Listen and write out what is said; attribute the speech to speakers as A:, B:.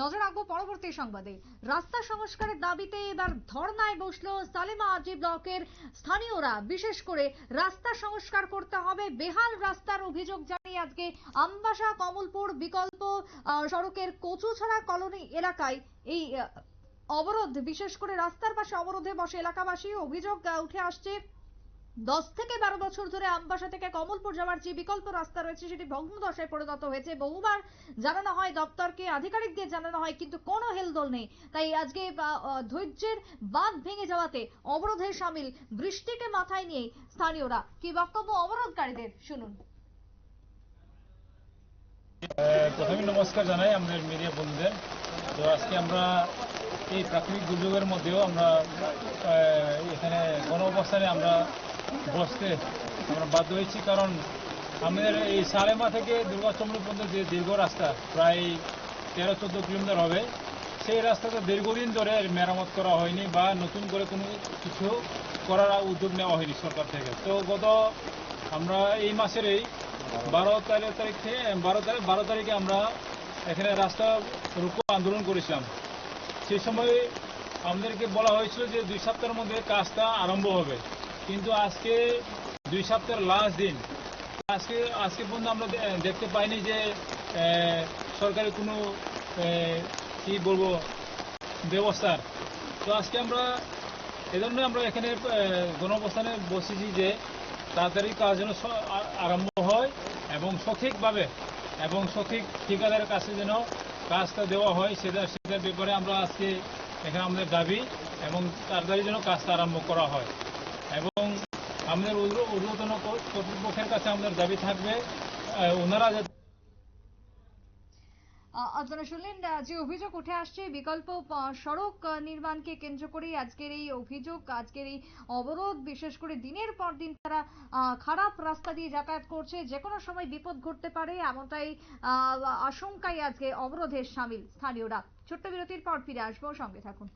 A: নজর রাখব পরবর্তী সংবাদে। রাস্তা সংস্কারের দাবিতে এবার ধর্নায় বসল সালেমা আজি ব্লকের স্থানীয়রা। বিশেষ করে রাস্তা সংস্কার করতে হবে বেহাল রাস্তার অভিযোগ জানিয়ে আজকে আমবাসা, কমলপুর বিকল্প সড়কের কচুছড়া কলোনি এলাকায় এই অবরোধ। বিশেষ করে রাস্তার পাশে অবরোধে বসে এলাকাবাসী। অভিযোগ উঠে আসছে দশ থেকে বারো বছর ধরে আমবাসা থেকে কমলপুর যাওয়ার যে বিকল্প রাস্তা রয়েছে, সেটি ভগ্নদশায় পরিণত হয়েছে। বহুবার জানানো হয়, দপ্তরকে আধিকারিকদের জানানো হয়, কিন্তু কোনো হেলদোল নেই। তাই আজকে ধৈর্যের বাঁধ ভেঙে যাওয়াতে অবরোধে সামিল। বৃষ্টিকে মাথায় নিয়ে স্থানীয়রা। কি বক্তব্য অবরোধকারীদের? শুনুন।
B: প্রথমে নমস্কার জানাই আমাদের মিডিয়া বন্ধুদের। তো আজকে আমরা এই প্রাকৃতিক দুর্যোগের মধ্যেও আমরা এখানে গণ অবস্থানে আমরা বসতে আমরা বাধ্য হয়েছি, কারণ আমাদের এই সালেমা থেকে দুর্গাচন্দ্র পর্যন্ত যে দীর্ঘ রাস্তা, প্রায় তেরো, চোদ্দ কিলোমিটার হবে, সেই রাস্তাটা দীর্ঘদিন ধরে মেরামত করা হয়নি বা নতুন করে কোনো কিছু করার উদ্যোগ নেওয়া হয়নি সরকার থেকে। তো গত আমরা এই মাসের এই বারো তারিখ তারিখ থেকে, বারো তারিখ বারো তারিখে আমরা এখানে রাস্তা রুকো আন্দোলন করেছিলাম। সেই সময় আমাদেরকে বলা হয়েছিল যে দুই সপ্তাহের মধ্যে কাজটা আরম্ভ হবে। কিন্তু আজকে দুই সপ্তাহের লাস্ট দিন। আজকে আজকে পর্যন্ত আমরা দেখতে পাইনি যে আহ, সরকারি কোনো কি বলব ব্যবস্থার তো আজকে আমরা এজন্য আমরা এখানে গণঅবস্থানে বসেছি যে তাড়াতাড়ি কাজ যেন আরম্ভ হয় এবং সঠিকভাবে এবং সঠিক ঠিকাদারের কাছে যেন কাজটা দেওয়া হয় সেটা সেটার ব্যাপারে আমরা আজকে এখানে আমাদের দাবি এবং তাড়াতাড়ি যেন কাজটা আরম্ভ করা হয়। এবং আমাদের ঊর্ধ্বতন কর্তৃপক্ষের কাছে আমাদের দাবি থাকবে ওনারা যাতে
A: আপনারা শুনলেন যে অভিযোগ উঠে আসছে, বিকল্প সড়ক নির্মাণকে কেন্দ্র করেই আজকের এই অভিযোগ, আজকের এই অবরোধ, বিশেষ করে দিনের পর দিন তারা খারাপ রাস্তা দিয়ে যাতায়াত করছে যে কোনো সময় বিপদ ঘটতে পারে, এমনটাই আশঙ্কায় আজকে অবরোধের সামিল স্থানীয়রা। ছোট্ট বিরতির পর ফিরে আসব, সঙ্গে থাকুন।